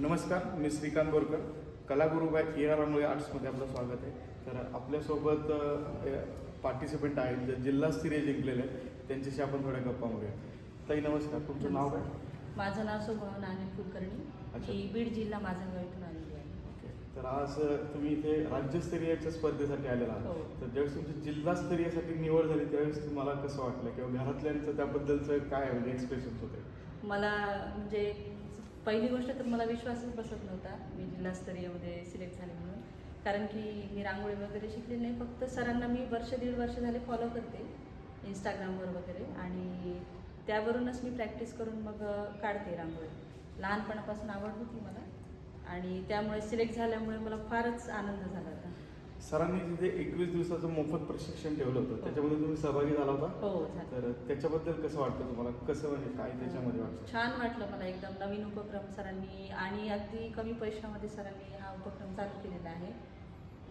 नमस्कार मी श्रीकांत बोरकर. कलागुरू बाय ए आर रांगोळी आर्ट्समध्ये आपलं स्वागत आहे. तर आपल्यासोबत पार्टिसिपंट आहेत जे जिल्हास्तरीय जिंकलेले आहेत त्यांच्याशी आपण थोड्या गप्पा मारूया. ताई नमस्कार. तुमचं नाव काय? माझं नाव शोभा नानी कुलकर्णी. मी बीड जिल्हा माझा इथून आलेली आहे. ओके. तर आज तुम्ही इथे राज्यस्तरीयच्या स्पर्धेसाठी आलेला हो. आहात तर ज्यावेळेस तुमची जिल्हास्तरीयसाठी निवड झाली त्यावेळेस तुम्हाला कसं वाटलं? किंवा घरातल्यांचं त्याबद्दलचं काय म्हणजे एक्सप्रेशन्स होते? मला म्हणजे पहिली गोष्ट तर मला विश्वासच बसत नव्हता मी जिल्हास्तरीयमध्ये सिलेक्ट झाले म्हणून. कारण की मी रांगोळी वगैरे शिकले नाही फक्त सरांना मी वर्ष दीड वर्ष झाले फॉलो करते इंस्टाग्रामवर वगैरे आणि त्यावरूनच मी प्रॅक्टिस करून मग काढते रांगोळी. लहानपणापासून आवड होती मला आणि त्यामुळे सिलेक्ट झाल्यामुळे मला फारच आनंद झाला होता. सरांनी तिथे एकवीस दिवसाचं मोफत प्रशिक्षण ठेवलं होतं. त्याच्यामध्ये तुम्ही सहभागी झाला होता. हो झालं. तर त्याच्याबद्दल कसं वाटतं तुम्हाला? कसं म्हणजे काय त्याच्यामध्ये वाटतं? छान वाटलं मला एकदम. नवीन उपक्रम सरांनी आणि अगदी कमी पैशामध्ये सरांनी हा उपक्रम चालू केलेला आहे.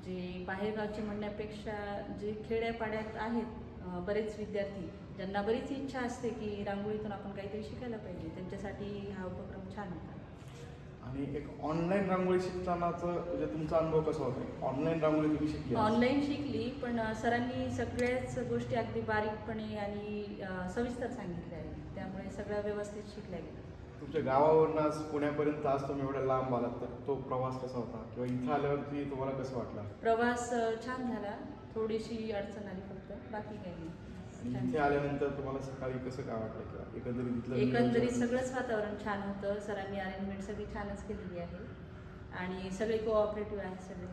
जे बाहेरगावचे म्हणण्यापेक्षा जे खेड्यापाड्यात आहेत बरेच विद्यार्थी ज्यांना बरीच इच्छा असते की रांगोळीतून आपण काहीतरी शिकायला पाहिजे त्यांच्यासाठी हा उपक्रम छान होता. आणि एक ऑनलाईन रांगोळी शिकतानाचं म्हणजे तुमचा अनुभव कसा होता? ऑनलाईन रांगोळी तुम्ही शिकली. ऑनलाईन शिकली पण सरांनी सगळ्याच गोष्टी अगदी बारीकपणे आणि सविस्तर सांगितल्या. आहेत त्यामुळे सगळं व्यवस्थित शिकल्या गेलं. तुमच्या गावावरून आज पुण्यापर्यंत आज तुम्ही एवढ्या लांब आलात तर तो प्रवास कसा होता? किंवा इथं आल्यावरती तुम्हाला कसं वाटलं? प्रवास छान झाला. थोडीशी अडचण आली फक्त. बाकी काही नाही. आणि. इथे आल्यानंतर तुम्हाला सकाळी कसं काय वाटलं किंवा एकंदरीत इथलं एकंदरीत? सगळंच वातावरण छान होतं. सरांनी अरेंजमेंट सगळी छानच केलेली आहे. आणि सगळे कोऑपरेटिव्ह आहेत सगळे.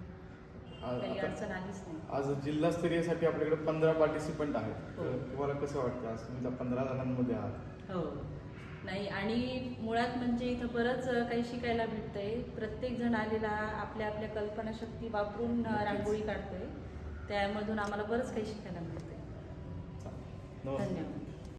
काही अडचण आलीच नाही. आज जिल्हास्तरीयसाठी आपल्याकडे पंधरा पार्टिसिपंट आहेत. तर हो. तुम्हाला कसं वाटतं? आज तुम्ही त्या पंधरा जणांमध्ये आहात. हो. नाही आणि मुळात म्हणजे इथं बरंच काही शिकायला भेटतंय. प्रत्येक जण आलेला आपल्या आपल्या कल्पनाशक्ती वापरून. रांगोळी काढतोय. त्यामधून आम्हाला बरंच काही शिकायला मिळतंय. धन्यवाद